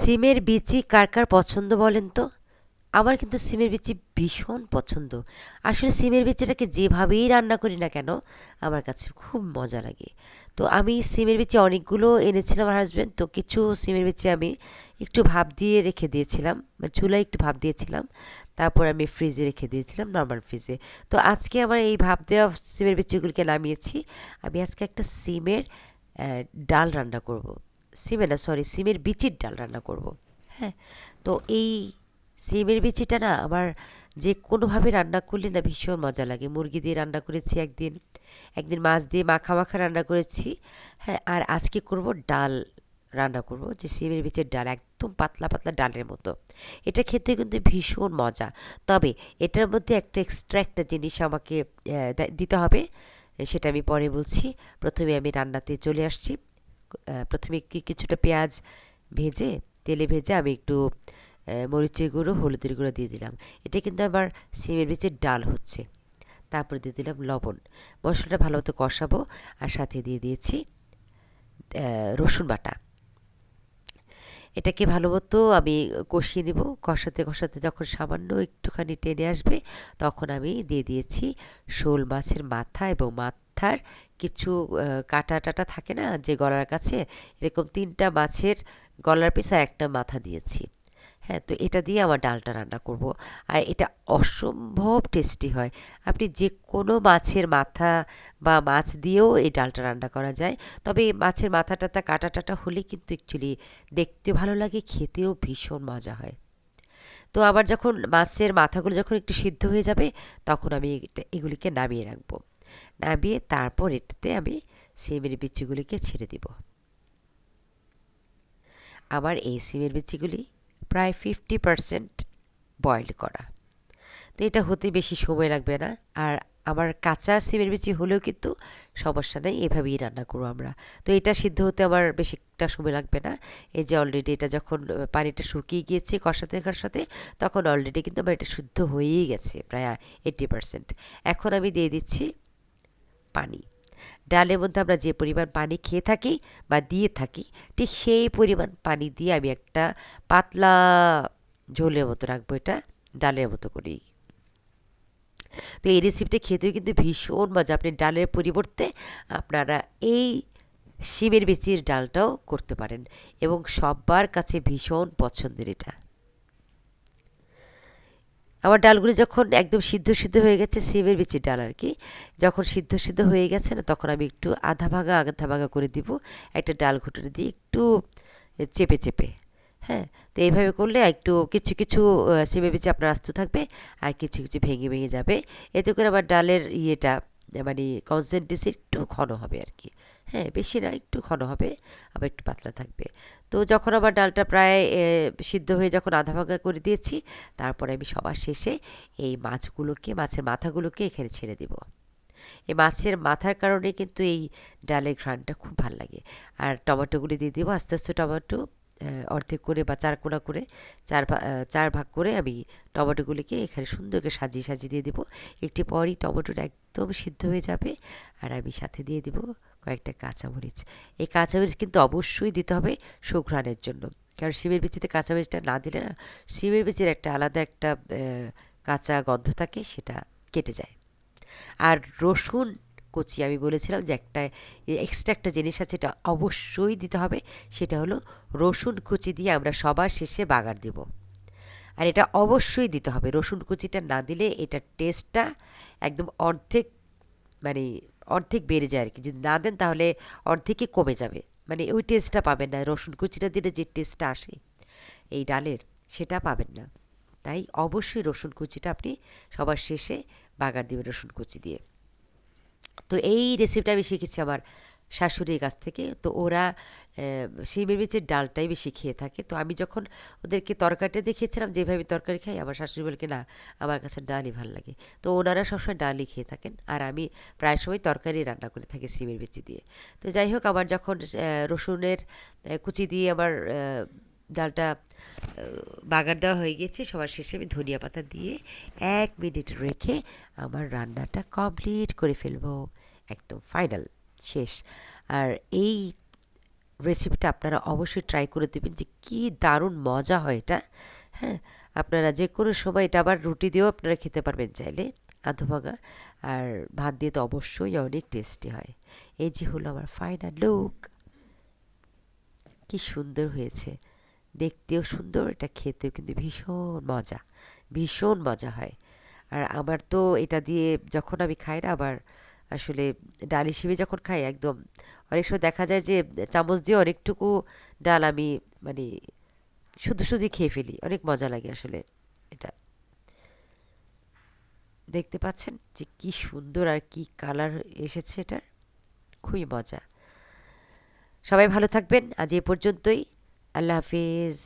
সিমের বিচি কার কার পছন্দ বলেন তো? আমার কিন্তু সিমের বিচি ভীষণ পছন্দ। আসলে সিমের বিচিটাকে যেভাবেই রান্না করি না কেন, আমার কাছে খুব মজা লাগে। তো আমি সিমের বিচি অনেকগুলো এনেছিলাম আমার হাজব্যান্ড তো কিছু সিমের বিচি আমি একটু ভাপ দিয়ে রেখে দিয়েছিলাম চুলায় একটু ভাপ দিয়েছিলাম। তারপর আমি ফ্রিজে রেখে দিয়েছিলাম নর্মাল ফ্রিজে তো আজকে আমার এই ভাপ দেওয়া সিমের বিচিগুলিকে নামিয়েছি। আমি আজকে একটা সিমের ডাল রান্না করব। সিমে না সরি সিমের বিচির ডাল রান্না করব। হ্যাঁ তো এই সিমের বিচিটা না আমার যে কোনোভাবে রান্না করলে না ভীষণ মজা লাগে। মুরগি দিয়ে রান্না করেছি একদিন একদিন মাছ দিয়ে মাখা মাখা রান্না করেছি। হ্যাঁ আর আজকে করব ডাল রান্না করব, যে সিমের বিচের ডাল, একদম পাতলা পাতলা ডালের মতো। এটা খেতে কিন্তু ভীষণ মজা। তবে এটার মধ্যে একটা এক্সট্রা একটা জিনিস আমাকে দিতে হবে, সেটা আমি পরে বলছি। প্রথমে আমি রান্নাতে চলে আসছি। প্রথমে কি কিছুটা পেঁয়াজ ভেজে, তেলে ভেজে আমি একটু মরিচের গুঁড়ো, হলুদের গুঁড়ো দিয়ে দিলাম। এটা কিন্তু আবার সিমের বিচের ডাল হচ্ছে। তারপরে দিয়ে দিলাম লবণ। মশলাটা ভালো মতো কষাবো আর সাথে দিয়ে দিয়েছি রসুন বাটা। এটাকে ভালো মতো আমি কষিয়ে নেব। কষাতে কষাতে যখন সামান্য একটুখানি টেনে আসবে, তখন আমি দিয়ে দিয়েছি শোল মাছের মাথা এবং মাথার কিছু কাটা টাটা থাকে না যে গলার কাছে, এরকম তিনটা মাছের গলার পিস আর একটা মাথা দিয়েছি। হ্যাঁ তো এটা দিয়ে আমার ডালটা রান্না করব। আর এটা অসম্ভব টেস্টি হয়। আপনি যে কোনো মাছের মাথা বা মাছ দিয়েও এই ডালটা রান্না করা যায়। তবে মাছের মাথা টাথা কাটা টাটা হলে কিন্তু অ্যাকচুয়ালি দেখতে ভালো লাগে, খেতেও ভীষণ মজা হয়। তো আবার যখন মাছের মাথাগুলো যখন একটু সিদ্ধ হয়ে যাবে, তখন আমি এগুলিকে নামিয়ে রাখব। নামিয়ে তারপর এটাতে আমি সিমের বিচিগুলিকে ছেড়ে দিব। আমার এই সিমের বিচিগুলি প্রায় ফিফটি পারসেন্ট বয়েল করা। তো এটা হতে বেশি সময় লাগবে না। আর আমার কাঁচা সিমের বিচি হলেও কিন্তু সমস্যা নেই, এভাবেই রান্না করব আমরা। তো এটা সিদ্ধ হতে আমার বেশি একটা সময় লাগবে না। এই যে অলরেডি এটা যখন পানিটা শুকিয়ে গিয়েছে কষাতে কষাতে, তখন অলরেডি কিন্তু আমার এটা শুদ্ধ হয়েই গেছে, প্রায় এইটি পারসেন্ট এখন আমি দিয়ে দিচ্ছি পানি। ডালের মধ্যে আমরা যে পরিমাণ পানি খেয়ে থাকি বা দিয়ে থাকি, ঠিক সেই পরিমাণ পানি দিয়ে আমি একটা পাতলা ঝোলের মতো রাখব এটা ডালের মতো করেই। তো এই রেসিপিটা খেতেও কিন্তু ভীষণ মজা। আপনি ডালের পরিবর্তে আপনারা এই শিমের বিচির ডালটাও করতে পারেন এবং সবার কাছে ভীষণ পছন্দের এটা। আমার ডালগুলি যখন একদম সিদ্ধ সিদ্ধ হয়ে গেছে, সিমের বিচির ডাল আর কি, যখন সিদ্ধ সিদ্ধ হয়ে গেছে না, তখন আমি একটু আধা ভাগা আধা ভাগা করে দিব। একটা ডাল ঘুটে দিয়ে একটু চেপে চেপে হ্যাঁ? তো এইভাবে করলে একটু কিছু কিছু সিমের বিচি আপনার আস্ত থাকবে আর কিছু কিছু ভেঙে ভেঙে যাবে। এতে করে আবার ডালের ইয়েটা মানে কনসেন্ট্রেসি একটু ঘন হবে আর কি। হ্যাঁ বেশি না, একটু ঘন হবে, আবার একটু পাতলা থাকবে। তো যখন আমার ডালটা প্রায় সিদ্ধ হয়ে যখন আধা ভাঙা করে দিয়েছি, তারপরে আমি সবার শেষে এই মাছগুলোকে, মাছের মাথাগুলোকে এখানে ছেড়ে দেবো। এই মাছের মাথার কারণে কিন্তু এই ডালের ঘ্রাণটা খুব ভালো লাগে। আর টমেটোগুলি দিয়ে দেবো, আস্তে আস্তে টমেটো অর্ধেক করে বা চার কোনা করে, চার চার ভাগ করে আমি টমেটোগুলিকে এখানে সুন্দর করে সাজিয়ে সাজিয়ে দিয়ে দেবো। একটু পরই টমেটোটা একদম সিদ্ধ হয়ে যাবে আর আমি সাথে দিয়ে দেব কয়েকটা কাঁচামরিচ। এই কাঁচামরিচ কিন্তু অবশ্যই দিতে হবে সুঘ্রাণের জন্য। কারণ শিমের বিচিতে কাঁচামরিচটা না দিলে না শিমের বিচির একটা আলাদা একটা কাঁচা গন্ধ থাকে, সেটা কেটে যায়। আর রসুন কুচি আমি বলেছিলাম যে একটা এক্সট্রা একটা জিনিস আছে, এটা অবশ্যই দিতে হবে। সেটা হলো রসুন কুচি দিয়ে আমরা সবার শেষে বাগার দেব। আর এটা অবশ্যই দিতে হবে। রসুন কুচিটা না দিলে এটার টেস্টটা একদম অর্ধেক মানে অর্ধেক বেড়ে যায় আর কি যদি না দেন তাহলে অর্ধেকই কমে যাবে। মানে ওই টেস্টটা পাবেন না। রসুন কুচিটা দিলে যে টেস্টটা আসে, এই ডালের, সেটা পাবেন না। তাই অবশ্যই রসুন কুচিটা আপনি সবার শেষে বাগার দিবেন রসুন কুচি দিয়ে। তো এই রেসিপিটা আমি শিখেছি আমার শাশুড়ির কাছ থেকে। তো ওরা শিমের বিচের ডালটাই বেশি খেয়ে থাকে। তো আমি যখন ওদেরকে তরকারিটা দেখিয়েছিলাম, যেভাবে তরকারি খাই, আমার শাশুড়ি বলকে, না, আমার কাছে ডালই ভালো লাগে। তো ওনারা সবসময় ডালই খেয়ে থাকেন। আর আমি প্রায় সময় তরকারি রান্না করে থাকি শিমের বিচি দিয়ে। তো যাই হোক, আমার যখন রসুনের কুচি দিয়ে আমার ডালটা বাগার দেওয়া হয়ে গেছে। সবার শেষে আমি ধনিয়া পাতা দিয়ে এক মিনিট রেখে আমার রান্নাটা কমপ্লিট করে ফেলব। একদম ফাইনাল, শেষ। আর এই রেসিপিটা আপনারা অবশ্যই ট্রাই করে দেবেন যে কি দারুণ মজা হয় এটা। হ্যাঁ আপনারা যে কোনো সময় এটা আবার রুটি দিয়েও আপনারা খেতে পারবেন চাইলে আধভাঙা আর ভাত দিয়ে তো অবশ্যই অনেক টেস্টি হয়। এই যে হলো আমার ফাইনাল লুক। কি সুন্দর হয়েছে। দেখতেও সুন্দর, এটা খেতেও কিন্তু ভীষণ মজা ভীষণ মজা হয়। আর আমার তো এটা দিয়ে যখন আমি খাই না আবার আসলে ডাল হিসেবে যখন খাই একদম, অনেক সময় দেখা যায় যে চামচ দিয়ে অনেকটুকু ডাল আমি মানে শুধু শুধু খেয়ে ফেলি, অনেক মজা লাগে আসলে এটা। দেখতে পাচ্ছেন যে কি সুন্দর আর কি কালার এসেছে এটার, খুবই মজা। সবাই ভালো থাকবেন, আজ এ পর্যন্তই। আল্লাহ হাফিজ